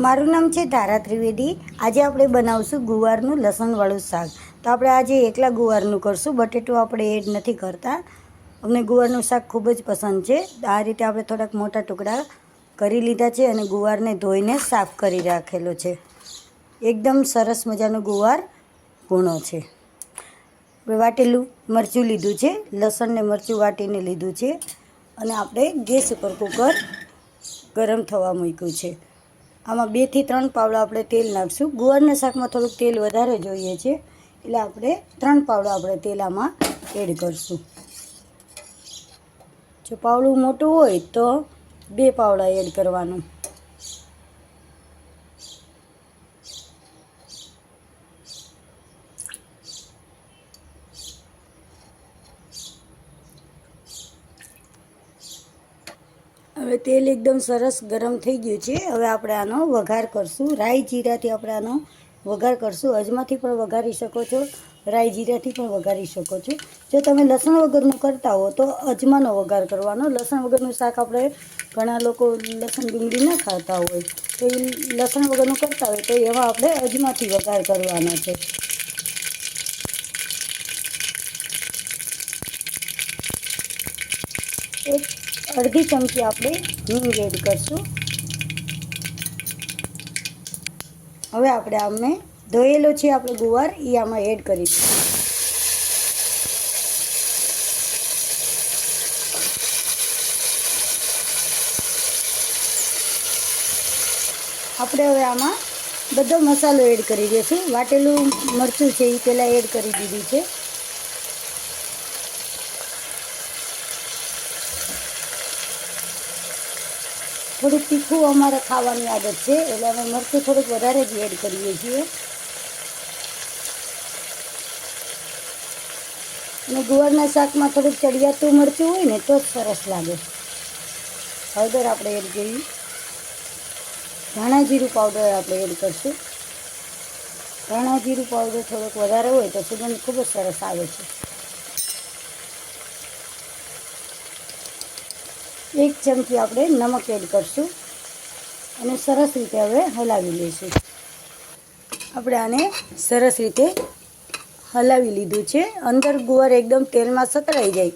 મારું નામ છે ધારા ત્રિવેદી. આજે આપણે બનાવશું ગુવારનું લસણવાળું શાક. તો આપણે આજે એકલા ગુવારનું કરશું, બટેટું આપણે એડ નથી કરતા. અમને ગુવારનું શાક ખૂબ જ પસંદ છે. આ રીતે આપણે થોડાક મોટા ટુકડા કરી લીધા છે અને ગુવારને ધોઈને સાફ કરી રાખેલો છે. એકદમ સરસ મજાનો ગુવાર ગુણો છે. આપણે વાટેલું મરચું લીધું છે. લસણ ને મરચું વાટીને લીધું છે. અને આપણે ગેસ ઉપર કુકર ગરમ થવા મૂક્યું છે. આમાં બેથી ત્રણ પાવડા આપણે તેલ નાખશું. ગુવારના શાકમાં થોડુંક તેલ વધારે જોઈએ છે, એટલે આપણે ત્રણ પાવડા આપણે તેલ આમાં એડ કરશું. જો પાવડું મોટું હોય તો બે પાવડા એડ કરવાનું. હવે તેલ એકદમ સરસ ગરમ થઈ ગયું છે. હવે આપણે આનો વઘાર કરશું. રાઈ જીરાથી આપણે આનો વઘાર કરશું. અજમાથી પણ વઘારી શકો છો. રાઈ જીરાથી પણ વઘારી શકો છો. જો તમે લસણ વગરનું કરતા હો તો અજમાનો વઘાર કરવાનો. લસણ વગરનું શાક આપણે ઘણા લોકો લસણ ડુંગળી ના ખાતા હોય. તો એ લસણ વગરનું કરતા હોય તો એવા આપણે અજમાથી વઘાર કરવાનો છે. એક અડધી ચમચી આપણે હિંગ એડ કરશું. હવે આપણે આમને ધોયેલો છે આપણો ગુવાર એ આમાં એડ કરીશું. આપણે હવે આમાં બધો મસાલો એડ કરી દઈશું. વાટેલું મરચું છે એ પહેલાં એડ કરી દીધું છે. થોડુંક તીખું અમારે ખાવાની આદત છે, એટલે અમે મરચું થોડુંક વધારે જ એડ કરીએ છીએ. અને ગુવારના શાકમાં થોડુંક ચડિયાતું મરચું હોય ને, તો જ સરસ લાગે. હળદર આપણે એડ કરી ધાણા જીરું પાવડર આપણે એડ કરશું. ધાણા જીરું પાવડર થોડોક વધારે હોય તો સુગંધ ખૂબ જ સરસ આવે છે. એક ચમચી આપણે નમક એડ કરશું અને સરસ રીતે હવે હલાવી લઈશું. આપણે આને સરસ રીતે હલાવી લીધું છે. અંદર ગુવાર એકદમ તેલમાં સતરાઈ જાય.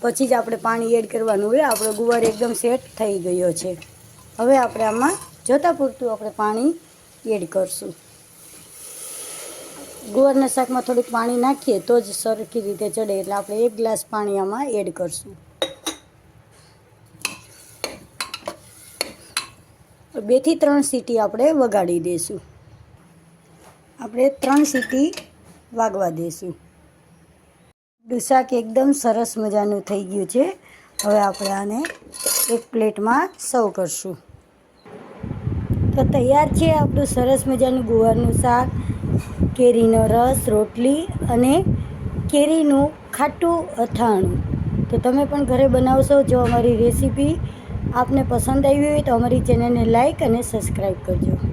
પછી જ આપણે પાણી એડ કરવાનું હોય. આપણો ગુવાર એકદમ સેટ થઈ ગયો છે. હવે આપણે આમાં જોતાં પૂરતું આપણે પાણી એડ કરશું. ગુવારના શાકમાં થોડુંક પાણી નાખીએ તો જ સરખી રીતે ચડે. એટલે આપણે એક ગ્લાસ પાણી આમાં એડ કરશું. બેથી ત્રણ સીટી આપણે વગાડી દઈશું આપણે ત્રણ સીટી વાગવા દઈશું શાક એકદમ સરસ મજાનું થઈ ગયું છે. હવે આપણે આને એક પ્લેટમાં સર્વ કરશું. તો તૈયાર છે આપણું સરસ મજાનું ગુવારનું શાક, કેરીનો રસ, રોટલી અને કેરીનું ખાટું અથાણું. તો તમે પણ ઘરે બનાવશો જો અમારી રેસીપી આપને પસંદ આવી હોય તો અમારી ચેનલને લાઇક અને સબસ્ક્રાઈબ કરજો.